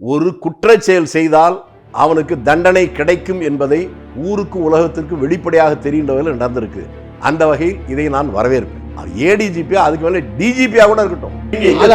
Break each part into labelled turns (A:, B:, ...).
A: ஒரு குற்றச் செயல் செய்தால் அவனுக்கு தண்டனை கிடைக்கும் என்பதை ஊருக்கு உலகத்திற்கு வெளிப்படையாக தெரிகின்ற வகையில் நடந்திருக்கு. அந்த வகையில் இதை நான் வரவேற்பேன். ஏடிஜிபி அதுக்கு மேலே டிஜிபியா கூட இருக்கட்டும்.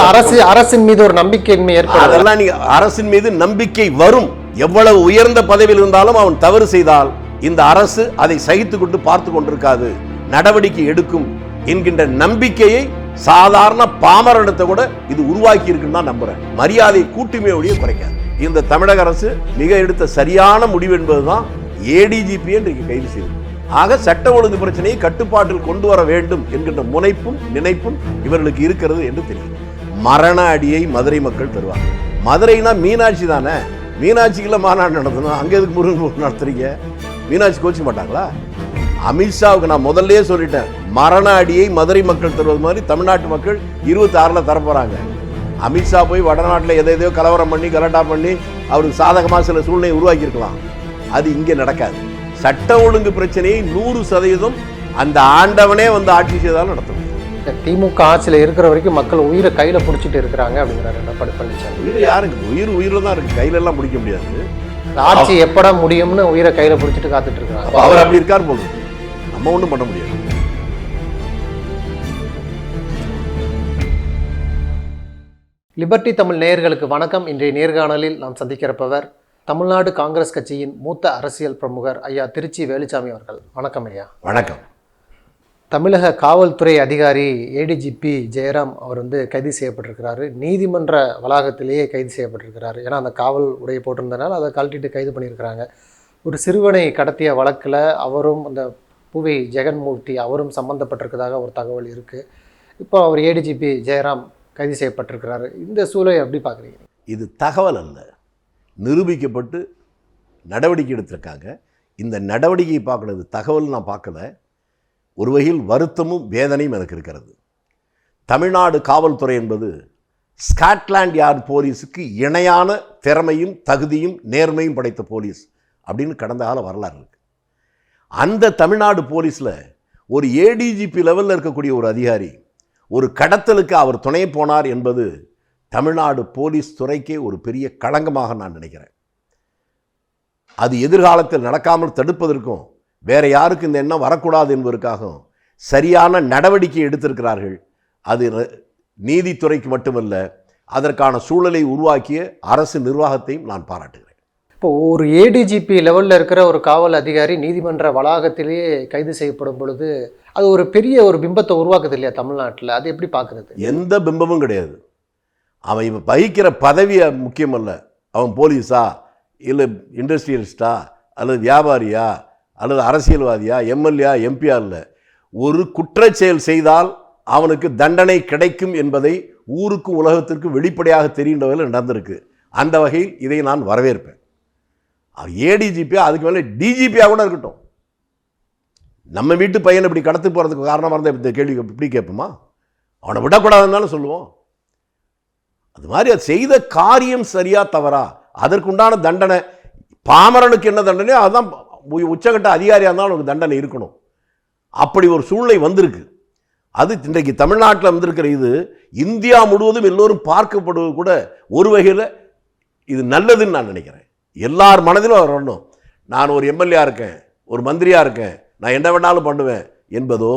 B: அரசு அரசின் மீது ஒரு நம்பிக்கையின்மை ஏற்படும்
A: அதெல்லாம் நீங்க அரசின் மீது நம்பிக்கை வரும். எவ்வளவு உயர்ந்த பதவியில் இருந்தாலும் அவன் தவறு செய்தால் இந்த அரசு அதை சகித்துக் கொண்டு பார்த்து கொண்டிருக்காது. நடவடிக்கை எடுக்கும் என்கின்ற நம்பிக்கையை சாதாரண பாமரனத்தை கூட இது உருவாக்கி இருக்குன்னு தான் நம்புறேன். மரியாதை கூட்டுமையோடைய குறைக்காது. இந்த தமிழக அரசு மிக எடுத்த சரியான முடிவு என்பதுதான் ஏடிஜிபி இன்றைக்கு கைது செய்தது. ஆக சட்ட ஒழுங்கு பிரச்சனையை கட்டுப்பாட்டில் கொண்டு வர வேண்டும் என்கின்ற முனைப்பும் நினைப்பும் இவர்களுக்கு இருக்கிறது என்று தெரியும் மரண அடியை மதுரை மக்கள் தருவாங்க. மதுரைனா மீனாட்சி தானே? மீனாட்சிக்குள்ள மாநாடு நடத்தணும். அங்கே எதுக்கு முருகன் நடத்துறீங்க? மீனாட்சி கோச்சிக்க மாட்டாங்களா? அமித்ஷாவுக்கு நான் முதல்லயே சொல்லிட்டேன். மரண அடியை மதுரை மக்கள் தருவது மாதிரி தமிழ்நாட்டு மக்கள் இருபத்தி ஆறில் தரப்போறாங்க அமித்ஷா போய் வடநாட்டில் எதை எதையோ கலவரம் பண்ணி கலட்டா பண்ணி அவருக்கு சாதகமாக சில சூழ்நிலையை உருவாக்கியிருக்கலாம். அது இங்கே நடக்காது. சட்ட ஒழுங்கு பிரச்சனையை நூறு சதவீதம் அந்த ஆண்டவனே வந்து ஆட்சி செய்தாலும் நடத்தும்.
B: இந்த திமுக ஆட்சியில் இருக்கிற வரைக்கும் மக்கள் உயிரை கையில பிடிச்சிட்டு இருக்கிறாங்க அப்படிங்கிறாரு எடப்பாடி பழனிசாமி
A: உயிர் யாருக்கு? உயிர் உயிரில் தான் இருக்கு. கையில எல்லாம் பிடிக்க முடியாது.
B: ஆட்சி எப்படா முடியும்னு உயிரை கையில பிடிச்சிட்டு காத்துட்டு இருக்கிறாங்க.
A: அப்ப அவர் அப்படி இருக்கார் இருக்கு. நம்ம ஒன்றும் பண்ண முடியாது.
B: லிபர்டி தமிழ் நேயர்களுக்கு வணக்கம். இன்றைய நேர்காணலில் நாம் சந்திக்கிறப்பவர் தமிழ்நாடு காங்கிரஸ் கட்சியின் மூத்த அரசியல் பிரமுகர் ஐயா திருச்சி வேலுச்சாமி அவர்கள். வணக்கம் ஐயா.
A: வணக்கம்.
B: தமிழக காவல்துறை அதிகாரி ஏடிஜிபி ஜெயராம் அவர் வந்து கைது செய்யப்பட்டிருக்கிறாரு. நீதிமன்ற வளாகத்திலேயே கைது செய்யப்பட்டிருக்கிறாரு. ஏன்னா அந்த காவல் உடைய போட்டிருந்தனால அதை கழட்டிட்டு கைது பண்ணியிருக்கிறாங்க. ஒரு சிறுவனை கடத்திய வழக்கில் அவரும் அந்த புவி ஜெகன்மூர்த்தி அவரும் சம்மந்தப்பட்டிருக்கிறதாக ஒரு தகவல் இருக்குது இப்போ அவர் ஏடிஜிபி ஜெயராம் கைது செய்யப்பட்டிருக்கிறாரு. இந்த சூழலை எப்படி பார்க்குறீங்க?
A: இது தகவல் அல்ல. நிரூபிக்கப்பட்டு நடவடிக்கை எடுத்திருக்காங்க. இந்த நடவடிக்கையை பார்க்குறது தகவல் நான் பார்க்கல. ஒரு வகையில் வருத்தமும் வேதனையும் எனக்கு இருக்கிறது. தமிழ்நாடு காவல்துறை என்பது ஸ்காட்லாண்ட் யார்ட் போலீஸுக்கு இணையான திறமையும் தகுதியும் நேர்மையும் படைத்த போலீஸ் அப்படின்னு கடந்த கால வரலாறு அந்த தமிழ்நாடு போலீஸில் ஒரு ஏடிஜிபி லெவலில் இருக்கக்கூடிய ஒரு அதிகாரி ஒரு கடத்தலுக்கு அவர் துணை போனார் என்பது தமிழ்நாடு போலீஸ் துறைக்கே ஒரு பெரிய களங்கமாக நான் நினைக்கிறேன். அது எதிர்காலத்தில் நடக்காமல் தடுப்பதற்கும் வேற யாருக்கு இந்த எண்ணம் வரக்கூடாது என்பதற்காகவும் சரியான நடவடிக்கை எடுத்திருக்கிறார்கள். அது நீதித்துறைக்கு மட்டுமல்ல அதற்கான சூழலை உருவாக்கிய அரசு நிர்வாகத்தையும் நான் பாராட்டுகிறேன்.
B: இப்போ ஒரு ஏடிஜிபி லெவலில் இருக்கிற ஒரு காவல் அதிகாரி நீதிமன்ற வளாகத்திலேயே கைது செய்யப்படும் பொழுது அது ஒரு பெரிய ஒரு பிம்பத்தை உருவாக்குது இல்லையா தமிழ்நாட்டில்? அது எப்படி பார்க்குறது?
A: எந்த பிம்பமும் கிடையாது. அவன் இவன் வகிக்கிற பதவி முக்கியம் அல்ல. அவன் போலீஸா? இல்லை இண்டஸ்ட்ரியலிஸ்டா? அல்லது வியாபாரியா? அல்லது அரசியல்வாதியா? எம்எல்ஏ எம்பியா இல்லை. ஒரு குற்றச்செயல் செய்தால் அவனுக்கு தண்டனை கிடைக்கும் என்பதை ஊருக்கும் உலகத்திற்கும் வெளிப்படையாக தெரிகின்ற வகையில் நடந்திருக்கு. அந்த வகையில் இதை நான் வரவேற்பேன். அவர் அதுக்கு மேலே டிஜிபியாக கூட இருக்கட்டும். நம்ம வீட்டு பையனை இப்படி கடத்து போகிறதுக்கு காரணமாக இருந்தால் இந்த கேள்வி இப்படி கேட்போமா? அவனை விடக்கூடாதுன்னு சொல்லுவோம். அது மாதிரி அது செய்த காரியம் சரியா தவறா அதற்குண்டான தண்டனை பாமரனுக்கு என்ன தண்டனையோ அதுதான் உச்சகட்ட அதிகாரியாக இருந்தாலும் அவனுக்கு தண்டனை இருக்கணும். அப்படி ஒரு சூழ்நிலை வந்திருக்கு. அது இன்றைக்கு தமிழ்நாட்டில் வந்திருக்கிற இது இந்தியா முழுவதும் எல்லோரும் பார்க்கப்படுவது கூட ஒரு வகையில் இது நல்லதுன்னு நான் நினைக்கிறேன். எல்லார் மனதிலும் அவர் வரணும். நான் ஒரு எம்எல்ஏ இருக்கேன் ஒரு மந்திரியாக இருக்கேன் நான் என்ன வேணாலும் பண்ணுவேன் என்பதோ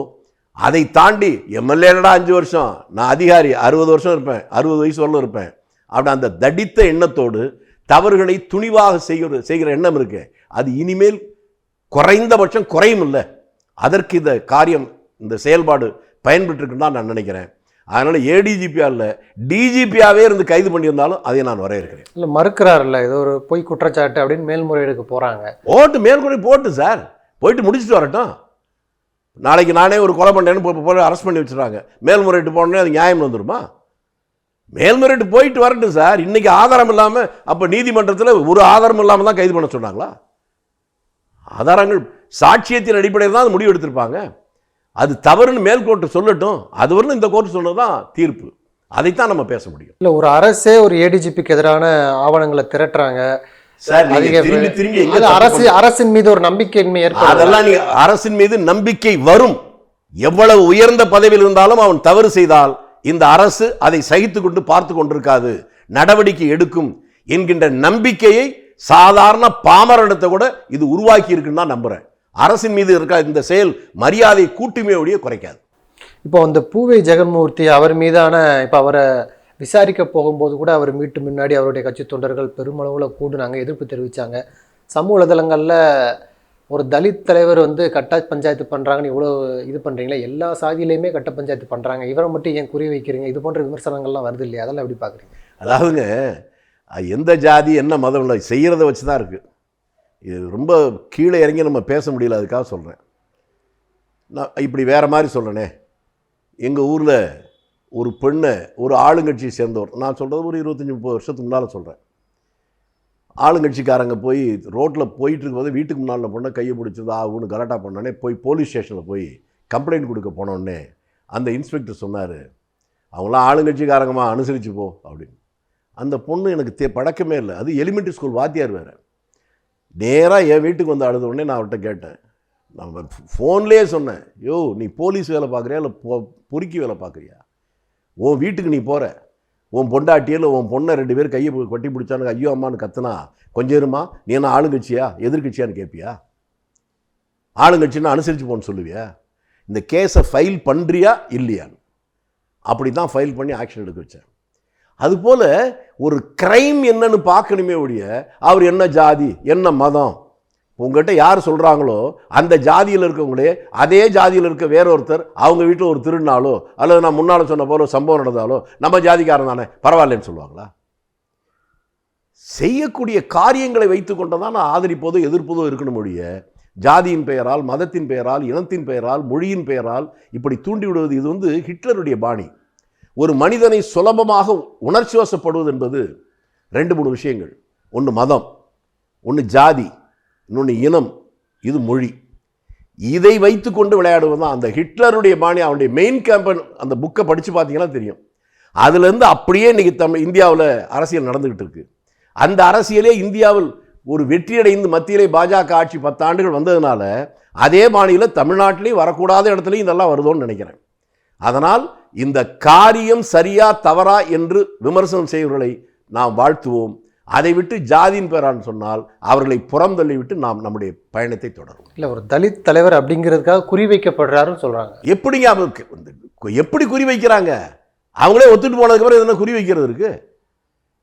A: அதை தாண்டி எம்எல்ஏடா அஞ்சு வருஷம் நான் அதிகாரி அறுபது வருஷம் இருப்பேன் அறுபது வயசு வரலும் இருப்பேன். அப்படி அந்த தடித்த எண்ணத்தோடு தவறுகளை துணிவாக செய்கிற செய்கிற எண்ணம் இருக்கு. அது இனிமேல் குறைந்தபட்சம் குறையும் இல்லை அதற்கு இந்த காரியம் இந்த செயல்பாடு பயன்பட்டுருக்குன்னு தான் நான் நினைக்கிறேன். அதனால் ஏடிஜிபியா இல்லை டிஜிபியாவே இருந்து கைது பண்ணியிருந்தாலும் அதை நான் வரவேற்கிறேன்
B: இல்லை மறுக்கிறாருல்ல ஏதோ ஒரு பொய் குற்றச்சாட்டு அப்படின்னு மேல்முறையீடுக்கு போகிறாங்க
A: போட்டு மேற்கொண்டு போட்டு சார். போயிட்டு முடிச்சுட்டு வரட்டும். நாளைக்கு நானே ஒரு கொலை பண்ணேன்னு போய் அரெஸ்ட் பண்ணி வச்சுறாங்க மேல்முறையீட்டு போனோடனே அது நியாயம் வந்துருமா? மேல்முறையீட்டு போயிட்டு வரட்டும் சார். இன்னைக்கு ஆதாரம் இல்லாமல் அப்போ நீதிமன்றத்தில் ஒரு ஆதாரம் இல்லாமல் தான் கைது பண்ண சொன்னாங்களா? ஆதாரங்கள் சாட்சியத்தின் அடிப்படையில் தான் அது முடிவு எடுத்திருப்பாங்க. அது தவறுன்னு மேல்கோர்ட்டு சொல்லட்டும் அது வரலும் இந்த கோர்ட்டு சொன்னது தான் தீர்ப்பு. அதைத்தான் நம்ம பேச முடியும்.
B: இல்லை ஒரு அரசே ஒரு ஏடிஜிபிக்கு எதிரான ஆவணங்களை திரட்டுறாங்க.
A: சார் திரும்பி திரும்பி
B: அரசு அரசின் மீது ஒரு நம்பிக்கையின்மை ஏற்படும்
A: அதெல்லாம் நீங்க அரசின் மீது நம்பிக்கை வரும். எவ்வளவு உயர்ந்த பதவியில் இருந்தாலும் அவன் தவறு செய்தால் இந்த அரசு அதை சகித்துக் கொண்டு பார்த்து கொண்டிருக்காது. நடவடிக்கை எடுக்கும் என்கின்ற நம்பிக்கையை சாதாரண பாமரனத்தை கூட இது உருவாக்கி இருக்குன்னு தான் நம்புறேன். அரசின் மீது இருக்க இந்த செயல் மரியாதை கூட்டுமே ஒழிய குறைக்காது.
B: இப்போ அந்த பூவை ஜெகன்மூர்த்தி அவர் மீதான இப்போ அவரை விசாரிக்க போகும்போது கூட அவர் வீட்டு முன்னாடி அவருடைய கட்சி தொண்டர்கள் பெருமளவில் கூடுனாங்க எதிர்ப்பு தெரிவித்தாங்க சமூக வலைதளங்களில் ஒரு தலித் தலைவர் வந்து கட்ட பஞ்சாயத்து பண்ணுறாங்கன்னு இவ்வளோ இது பண்ணுறீங்களா எல்லா சாதியிலையுமே கட்ட பஞ்சாயத்து பண்ணுறாங்க இவரை மட்டும் ஏன் குறி வைக்கிறீங்க? இது போன்ற விமர்சனங்கள்லாம் வருது இல்லையா? அதெல்லாம் எப்படி பார்க்குறீங்க?
A: அதாவதுங்க அது எந்த ஜாதி என்ன மதம் இல்லை செய்கிறத வச்சு தான் இருக்குது இது ரொம்ப கீழே இறங்கி நம்ம பேச முடியல அதுக்காக சொல்கிறேன் நான் இப்படி வேறு மாதிரி சொல்கிறேனே எங்கள் ஊரில் ஒரு பெண்ணை ஒரு ஆளுங்கட்சியை சேர்ந்தவர் நான் சொல்கிறது ஒரு இருபத்தஞ்சி முப்பது வருஷத்துக்கு முன்னால் சொல்கிறேன் ஆளுங்கட்சிக்காரங்க போய் ரோட்டில் போயிட்டு இருக்கும்போது வீட்டுக்கு முன்னால் பொண்ணை கையை பிடிச்சது ஆகுன்னு கலாட்டா பண்ணோடனே போய் போலீஸ் ஸ்டேஷனில் போய் கம்ப்ளைண்ட் கொடுக்க போனோடனே அந்த இன்ஸ்பெக்டர் சொன்னார் அவங்களாம் ஆளுங்கட்சிக்காரங்கம்மா அனுசரித்து போ அப்படின்னு. அந்த பொண்ணு எனக்கு தே பழக்கமே இல்லை. அது எலிமெண்ட்ரி ஸ்கூல் வாத்தியார் வேறு. நேராக என் வீட்டுக்கு வந்து அழுத உடனே நான் அவர்கிட்ட கேட்டேன். நம்ம ஃபோன்லேயே சொன்னேன். யோ நீ போலீஸ் வேலை பார்க்குறியா? இல்லை பொ பொறுக்கி வேலை பார்க்குறியா? உன் வீட்டுக்கு நீ போகிற உன் பொண்டாட்டியில் உன் பொண்ணை ரெண்டு பேர் கையை கொட்டி கட்டி பிடிச்சானுங்க. ஐயோ அம்மான்னு கத்துனா கொஞ்சம் இருமா? நீ என்ன ஆளுங்கட்சியா? எதிர்கட்சியான்னு கேட்பியா ஆளுங்கட்சின்னு அனுசரித்து போன்னு சொல்லுவியா? இந்த கேஸை ஃபைல் பண்ணுறியா இல்லையான்னு. அப்படி தான் ஃபைல் பண்ணி ஆக்ஷன் எடுக்க வச்சேன். அதுபோல் ஒரு க்ரைம் என்னன்னு பார்க்கணுமே ஒழிய அவர் என்ன ஜாதி என்ன மதம்? உங்ககிட்ட யார் சொல்கிறாங்களோ அந்த ஜாதியில் இருக்கவங்களே அதே ஜாதியில் இருக்க வேற ஒருத்தர் அவங்க வீட்டில் ஒரு திருநாளோ அல்லது நான் முன்னால் சொன்ன போல சம்பவம் நடந்தாலோ நம்ம ஜாதிக்காரன் தானே பரவாயில்லன்னு சொல்லுவாங்களா? செய்யக்கூடிய காரியங்களை வைத்துக்கொண்டு தான் நான் ஆதரிப்பதோ எதிர்ப்பதோ இருக்கணும் ஒழிய ஜாதியின் பெயரால் மதத்தின் பெயரால் இனத்தின் பெயரால் மொழியின் பெயரால் இப்படி தூண்டி விடுவது இது வந்து ஹிட்லருடைய பாணி. ஒரு மனிதனை சுலபமாக உணர்ச்சி வசப்படுவது என்பது ரெண்டு மூணு விஷயங்கள். ஒன்று மதம் ஒன்று ஜாதி இன்னொன்று இனம் இது மொழி. இதை வைத்துக்கொண்டு விளையாடுவது தான் அந்த ஹிட்லருடைய பாணி அவனுடைய மெயின் கேம்பன் அந்த புக்கை படித்து பார்த்தீங்கன்னா தெரியும். அதுலேருந்து அப்படியே இன்றைக்கி தமிழ் இந்தியாவில் அரசியல் நடந்துக்கிட்டு இருக்கு. அந்த அரசியலே இந்தியாவில் ஒரு வெற்றியடைந்து மத்தியிலே பாஜக ஆட்சி பத்தாண்டுகள் வந்ததுனால அதே பாணியில் தமிழ்நாட்டிலையும் வரக்கூடாத இடத்துலையும் இதெல்லாம் வருதோன்னு நினைக்கிறேன். அதனால் இந்த காரியம் சரியா தவறா என்று விமர்சனம் செய்வர்களை நாம் வாழ்த்துவோம். அதை விட்டு ஜாதியின் பெறான்னு சொன்னால் அவர்களை புறம் தள்ளிவிட்டு நாம் நம்முடைய பயணத்தை தொடருவோம்.
B: இல்லை ஒரு தலித் தலைவர் அப்படிங்கிறதுக்காக குறிவைக்கப்படுறாருன்னு சொல்கிறாங்க
A: எப்படிங்க அவருக்கு வந்து எப்படி குறி வைக்கிறாங்க? அவங்களே ஒத்துட்டு போனதுக்கப்புறம் எதுனா குறி வைக்கிறது இருக்கு?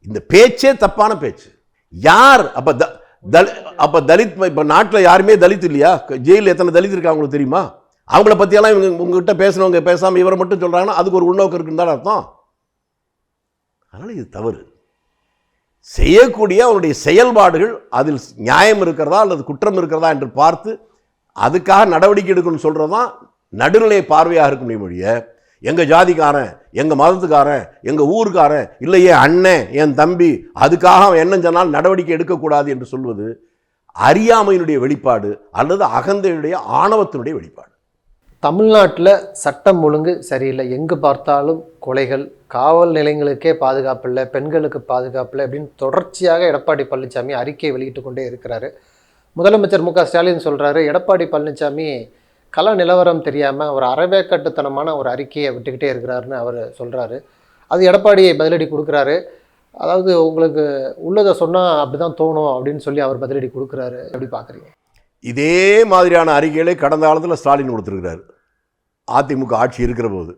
A: இந்த பேச்சே தப்பான பேச்சு. யார் அப்ப த தலி அப்போ தலித் இப்போ நாட்டில் யாருமே தலித் இல்லையா? ஜெயிலில் எத்தனை தலித் இருக்கா அவங்களுக்கு தெரியுமா? அவங்கள பற்றியெல்லாம் இவங்க உங்ககிட்ட பேசுனவங்க பேசாமல் இவரை மட்டும் சொல்கிறாங்கன்னா அதுக்கு ஒரு உள்நோக்கம் இருக்குன்னு தானே அர்த்தம்? அதனால் இது தவறு. செய்யக்கூடிய அவருடைய செயல்பாடுகள் அதில் நியாயம் இருக்கிறதா அல்லது குற்றம் இருக்கிறதா என்று பார்த்து அதுக்காக நடவடிக்கை எடுக்கணும்னு சொல்கிறது தான் நடுநிலை பார்வையாக இருக்க முடியும் மொழிய. எங்கள் ஜாதிக்காரன் எங்கள் மதத்துக்காரன் எங்கள் ஊருக்காரன் இல்லை என் அண்ணன் என் தம்பி அதுக்காக அவன் என்ன சொன்னால் நடவடிக்கை எடுக்கக்கூடாது என்று சொல்வது அறியாமையினுடைய வெளிப்பாடு அல்லது அகந்தையினுடைய ஆணவத்தினுடைய வெளிப்பாடு.
B: தமிழ்நாட்டில் சட்டம் ஒழுங்கு சரியில்லை. எங்கு பார்த்தாலும் கொலைகள் காவல் நிலையங்களுக்கே பாதுகாப்பு இல்லை பெண்களுக்கு பாதுகாப்பு இல்லை அப்படின்னு தொடர்ச்சியாக எடப்பாடி பழனிசாமி அறிக்கை வெளியிட்டு கொண்டே இருக்கிறாரு. முதலமைச்சர் மு க ஸ்டாலின் சொல்கிறாரு எடப்பாடி பழனிசாமி கல நிலவரம் தெரியாமல் ஒரு அறவேக்கட்டுத்தனமான ஒரு அறிக்கையை விட்டுக்கிட்டே இருக்கிறாருன்னு அவர் சொல்கிறாரு அது எடப்பாடி பதிலடி கொடுக்குறாரு. அதாவது உங்களுக்கு உள்ளதை சொன்னால் அப்படி தான் தோணும் அப்படின்னு சொல்லி அவர் பதிலடி கொடுக்குறாரு. எப்படி பார்க்குறீங்க
A: இதே மாதிரியான அறிக்கைகளை கடந்த காலத்தில் ஸ்டாலின் கொடுத்துருக்கிறாரு. அதிமுக ஆட்சி இருக்கிற போது.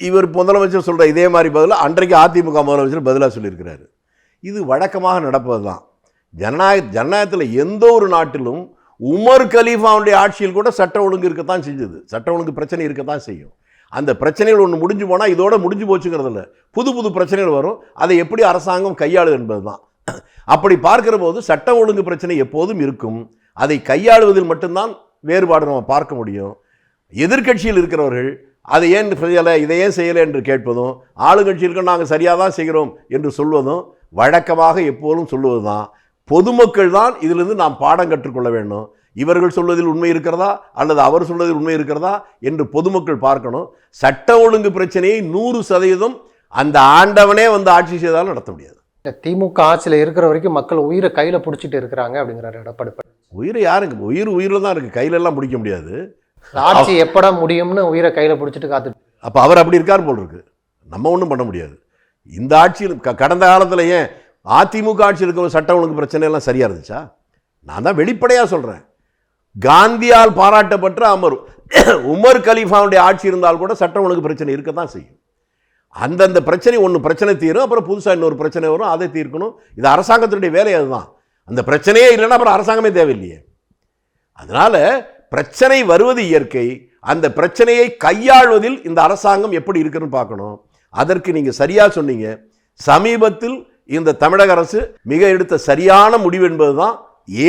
A: இவர் முதலமைச்சர் சொல்கிற இதே மாதிரி பதிலாக அன்றைக்கு அதிமுக முதலமைச்சர் பதிலாக சொல்லியிருக்கிறாரு. இது வழக்கமாக நடப்பது தான் ஜனநாயக ஜனநாயகத்தில் எந்த ஒரு நாட்டிலும் உமர் கலீஃபாவுடைய ஆட்சியில் கூட சட்ட ஒழுங்கு இருக்கத்தான் செஞ்சது. சட்ட ஒழுங்கு பிரச்சனை இருக்கத்தான் செய்யும். அந்த பிரச்சனைகள் ஒன்று முடிஞ்சு போனால் இதோட முடிஞ்சு போச்சுங்கிறது இல்லை. புது புது பிரச்சனைகள் வரும். அதை எப்படி அரசாங்கம் கையாளுது என்பது தான் அப்படி பார்க்கிற போது சட்ட ஒழுங்கு பிரச்சனை எப்போதும் இருக்கும். அதை கையாளுவதில் மட்டும்தான் வேறுபாடு நம்ம பார்க்க முடியும். எதிர்க்கட்சியில் இருக்கிறவர்கள் அதை ஏன் செய்யலை இதை ஏன் செய்யலை என்று கேட்பதும் ஆளுங்கட்சியிற்கு நாங்கள் சரியாக தான் செய்கிறோம் என்று சொல்வதும் வழக்கமாக எப்போதும் சொல்லுவது தான் பொதுமக்கள் தான் இதிலிருந்து நாம் பாடம் கற்றுக்கொள்ள வேண்டும். இவர்கள் சொல்வதில் உண்மை இருக்கிறதா அல்லது அவர் சொல்வதில் உண்மை இருக்கிறதா என்று பொதுமக்கள் பார்க்கணும். சட்ட ஒழுங்கு பிரச்சனையை நூறு சதவீதம் அந்த ஆண்டவனே வந்து ஆட்சி செய்தாலும் நடத்த முடியாது.
B: திமுக ஆட்சியில் இருக்கிற வரைக்கும் மக்கள் உயிரை கையில் பிடிச்சிட்டு இருக்கிறாங்க அப்படிங்கிறாரு எடப்பாடி.
A: உயிர் யாருங்க உயிர் உயிரில் தான் இருக்குது கையிலெல்லாம் பிடிக்க முடியாது.
B: ஆட்சி எப்படா முடியும்னு உயிரை கையில் பிடிச்சிட்டு காத்துட்டு
A: அப்போ அவர் அப்படி இருக்கார் போல் இருக்கு. நம்ம ஒன்றும் பண்ண முடியாது. இந்த ஆட்சியில் க கடந்த காலத்தில் ஏன் அதிமுக ஆட்சி இருக்கிற சட்டம் ஒழுங்கு பிரச்சனை எல்லாம் சரியா இருந்துச்சா? நான் தான் வெளிப்படையாக சொல்கிறேன் காந்தியால் பாராட்டப்பட்ட அமர் உமர் கலீஃபாவுடைய ஆட்சி இருந்தால் கூட சட்டம் ஒழுங்கு பிரச்சனை இருக்க தான் செய்யும். அந்தந்த பிரச்சனை ஒன்று பிரச்சனை தீரும் அப்புறம் புதுசாக இன்னொரு பிரச்சனை வரும் அதை தீர்க்கணும். இது அரசாங்கத்தினுடைய வேலை அதுதான். அந்த பிரச்சனையே இல்லைன்னா அப்புறம் அரசாங்கமே தேவையில்லையே. அதனால பிரச்சனை வருவது இயற்கை அந்த பிரச்சனையை கையாள்வதில் இந்த அரசாங்கம் எப்படி இருக்குன்னு பார்க்கணும். அதற்கு நீங்கள் சரியாக சொன்னீங்க. சமீபத்தில் இந்த தமிழக அரசு மிக எடுத்த சரியான முடிவு என்பதுதான்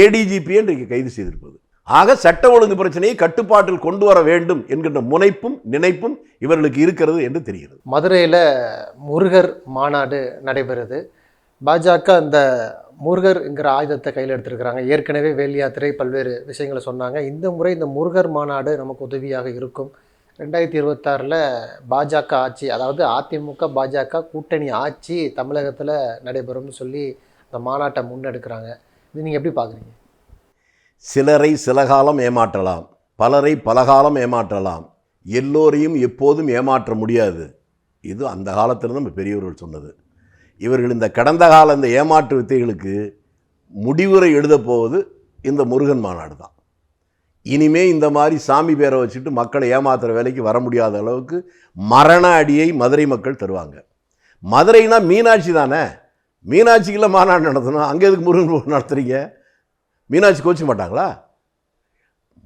A: ஏடிஜிபி இன்றைக்கு கைது செய்திருப்பது ஆக சட்ட ஒழுங்கு பிரச்சனையை கட்டுப்பாட்டில் கொண்டு வர வேண்டும் என்கின்ற முனைப்பும் நினைப்பும் இவர்களுக்கு இருக்கிறது என்று தெரிகிறது.
B: மதுரையில் முருகர் மாநாடு நடைபெறுது. பாஜக அந்த முருகர்ங்கிற ஆயுதத்தை கையில் எடுத்திருக்கிறாங்க. ஏற்கனவே வேல் யாத்திரை பல்வேறு விஷயங்களை சொன்னாங்க. இந்த முறை இந்த முருகர் மாநாடு நமக்கு உதவியாக இருக்கும். ரெண்டாயிரத்தி இருபத்தாறில் பாஜக ஆட்சி அதாவது அதிமுக பாஜக கூட்டணி ஆட்சி தமிழகத்தில் நடைபெறும்னு சொல்லி அந்த மாநாட்டை முன்னெடுக்கிறாங்க. இது நீங்கள் எப்படி பார்க்குறீங்க
A: சிலரை சில காலம் ஏமாற்றலாம் பலரை பலகாலம் ஏமாற்றலாம். எல்லோரையும் எப்போதும் ஏமாற்ற முடியாது. இது அந்த காலத்தில் நம்ம பெரியவர்கள் சொன்னது. இவர்கள் இந்த கடந்த கால இந்த ஏமாற்று வித்தைகளுக்கு முடிவுரை எழுதப் போவது இந்த முருகன் மாநாடு தான். இனிமே இந்த மாதிரி சாமி பேரை வச்சுட்டு மக்களை ஏமாத்துகிற வேலைக்கு வர முடியாத அளவுக்கு மரண அடியை மதுரை மக்கள் தருவாங்க. மதுரைனா மீனாட்சி தானே? மீனாட்சிக்குள்ள மாநாடு நடத்தணும். அங்கே எதுக்கு முருகன் நடத்துகிறீங்க மீனாட்சி கோச்சிக்க மாட்டாங்களா?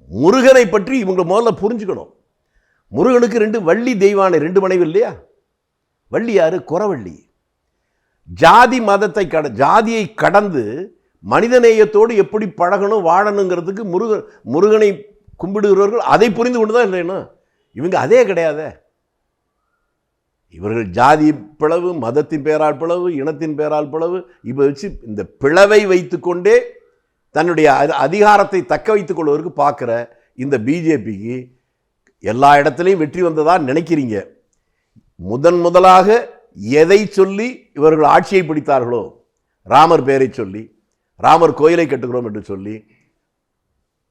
A: முருகனை பற்றி இவங்க முதல்ல புரிஞ்சுக்கணும். முருகனுக்கு ரெண்டு வள்ளி தெய்வானை ரெண்டு மனைவி இல்லையா? வள்ளி யார்? குறவள்ளி ஜாதி மதத்தை கட ஜாதியை கடந்து மனிதநேயத்தோடு எப்படி பழகணும் வாழணுங்கிறதுக்கு முருக முருகனை கும்பிடுகிறவர்கள் அதை புரிந்து கொண்டு தான் இல்லைன்னா இவங்க அதே கிடையாதே. இவர்கள் ஜாதி பிளவு மதத்தின் பேரால் பிளவு இனத்தின் பேரால் பிளவு இப்போ வச்சு இந்த பிளவை வைத்துக்கொண்டே தன்னுடைய அதிகாரத்தை தக்க வைத்துக் கொள்வதற்கு பார்க்குற இந்த பிஜேபிக்கு எல்லா இடத்துலையும் வெற்றி வந்ததாக நினைக்கிறீங்க? முதன் முதலாக எதை சொல்லி இவர்கள் ஆட்சியை பிடித்தார்களோ ராமர் பெயரை சொல்லி ராமர் கோயிலை கட்டுகிறோம் என்று சொல்லி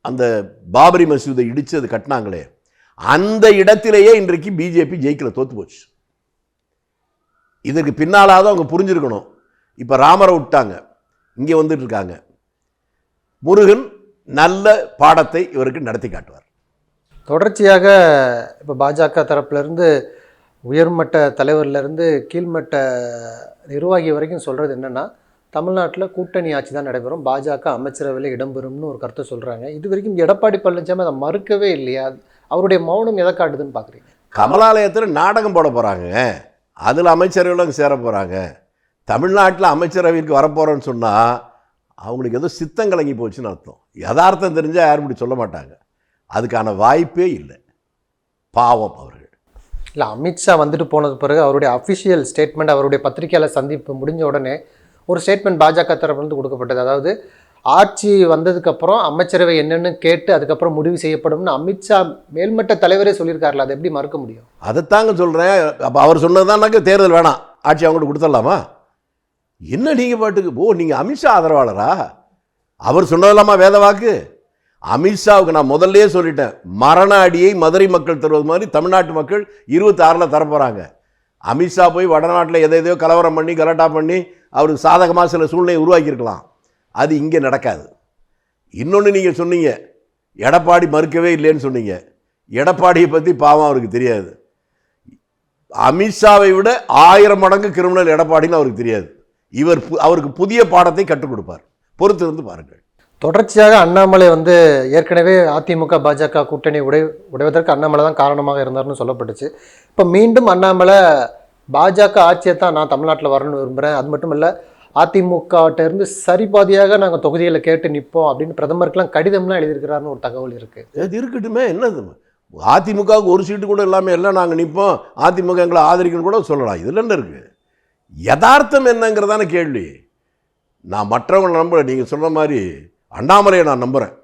A: அந்த பாபரி மசூதை இடிச்சு அது கட்டினாங்களே அந்த இடத்திலேயே இன்றைக்கு பிஜேபி ஜெயிக்கல தோத்து போச்சு. இதற்கு பின்னாலாவது அவங்க புரிஞ்சிருக்கணும். இப்போ ராமரை விட்டாங்க இங்கே வந்துட்டு இருக்காங்க. முருகன் நல்ல பாடத்தை இவருக்கு நடத்தி காட்டுவார்.
B: தொடர்ச்சியாக இப்போ பாஜக தரப்புலேருந்து உயர்மட்ட தலைவர்லேருந்து கீழ்மட்ட நிர்வாகி வரைக்கும் சொல்கிறது என்னென்னா தமிழ்நாட்டில் கூட்டணி ஆட்சி தான் நடைபெறும். பாஜக அமைச்சரவையில் இடம்பெறும்னு ஒரு கருத்தை சொல்கிறாங்க இது வரைக்கும் எடப்பாடி பழனிசாமி அதை மறுக்கவே இல்லையா? அவருடைய மௌனம் எதை காட்டுதுன்னு பார்க்குறீங்க
A: கமலாலயத்தில் நாடகம் போட போகிறாங்க அதில் அமைச்சரவையில் சேர போகிறாங்க தமிழ்நாட்டில் அமைச்சரவைக்கு வரப்போகிறோன்னு சொன்னால் அவங்களுக்கு ஏதோ சித்தம் கலங்கி போச்சுன்னு அர்த்தம். யதார்த்தம் தெரிஞ்சால் யாரும் இப்படி சொல்ல மாட்டாங்க. அதுக்கான வாய்ப்பே இல்லை. பாவம் அவர்கள்
B: இல்லை அமித்ஷா வந்துட்டு போனது பிறகு அவருடைய அஃபிஷியல் ஸ்டேட்மெண்ட் அவருடைய பத்திரிகையாளர் சந்திப்பு முடிஞ்ச உடனே ஒரு ஸ்டேட்மெண்ட் பாஜக தரப்புலேருந்து கொடுக்கப்பட்டது. அதாவது ஆட்சி வந்ததுக்கப்புறம் அமைச்சரவை என்னென்னு கேட்டு அதுக்கப்புறம் முடிவு செய்யப்படும்னு அமித்ஷா மேல்மட்ட தலைவரே சொல்லியிருக்காருல அதை எப்படி மறுக்க முடியும்?
A: அதைத்தாங்க சொல்கிறேன் அப்போ அவர் சொன்னதுதானாக்க தேர்தல் வேணாம். ஆட்சி அவங்கள்ட்ட கொடுத்துடலாமா? என்ன நீங்கள் பாட்டுக்கு? ஓ நீங்கள் அமித்ஷா ஆதரவாளரா? அவர் சொன்னதெல்லாமா வேத வாக்கு? அமித்ஷாவுக்கு நான் முதல்லே சொல்லிட்டேன் மரண அடியை மதுரை மக்கள் தருவது மாதிரி தமிழ்நாட்டு மக்கள் இருபத்தி ஆறில் தரப்போகிறாங்க அமித்ஷா போய் வடநாட்டில் எதை எதையோ கலவரம் பண்ணி கலாட்டா பண்ணி அவருக்கு சாதகமாக சில சூழ்நிலையை உருவாக்கியிருக்கலாம். அது இங்கே நடக்காது. இன்னொன்று நீங்கள் சொன்னீங்க எடப்பாடி மறுக்கவே இல்லைன்னு சொன்னீங்க. எடப்பாடியை பற்றி பாவம் அவருக்கு தெரியாது. அமித்ஷாவை விட ஆயிரம் மடங்கு கிரிமினல் எடப்பாடின்னு அவருக்கு தெரியாது. இவர் பு- அவருக்கு புதிய பாடத்தை கற்றுக் கொடுப்பார். பொறுத்து இருந்து பாருங்கள்.
B: தொடர்ச்சியாக அண்ணாமலை வந்து ஏற்கனவே அதிமுக பாஜக கூட்டணி உடை உடைவதற்கு அண்ணாமலை தான் காரணமாக இருந்தார்னு சொல்லப்பட்டுச்சு. இப்போ மீண்டும் அண்ணாமலை பாஜக ஆட்சியை தான் நான் தமிழ்நாட்டில் வரணும்னு விரும்புகிறேன் அது மட்டும் இல்லை அதிமுகட்ட இருந்து சரிபாதியாக நாங்கள் தொகுதிகளை கேட்டு நிற்போம் அப்படின்னு பிரதமருக்கெல்லாம் கடிதம்லாம் எழுதியிருக்கிறாருன்னு ஒரு தகவல் இருக்குது
A: அது இருக்கட்டுமே என்னது? அதிமுகவுக்கு ஒரு சீட்டு கூட இல்லாமல் எல்லாம் நாங்கள் நிற்போம் அதிமுக எங்களை ஆதரிக்கணும் கூட சொல்லலாம். இதில் என்ன இருக்குது யதார்த்தம் என்னங்கிறதான கேள்வி. நான் மற்றவங்களை நம்ப நீங்கள் சொன்ன மாதிரி அண்ணாமலையை நான் நம்புகிறேன்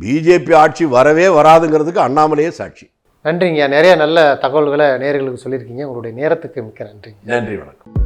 A: பிஜேபி ஆட்சி வரவே வராதுங்கிறதுக்கு அண்ணாமலையே சாட்சி.
B: நன்றிங்க. நிறைய நல்ல தகவல்களை நேயர்களுக்கு சொல்லியிருக்கீங்க. உங்களுடைய நேரத்துக்கு மிக்க நன்றி
A: நன்றி வணக்கம்.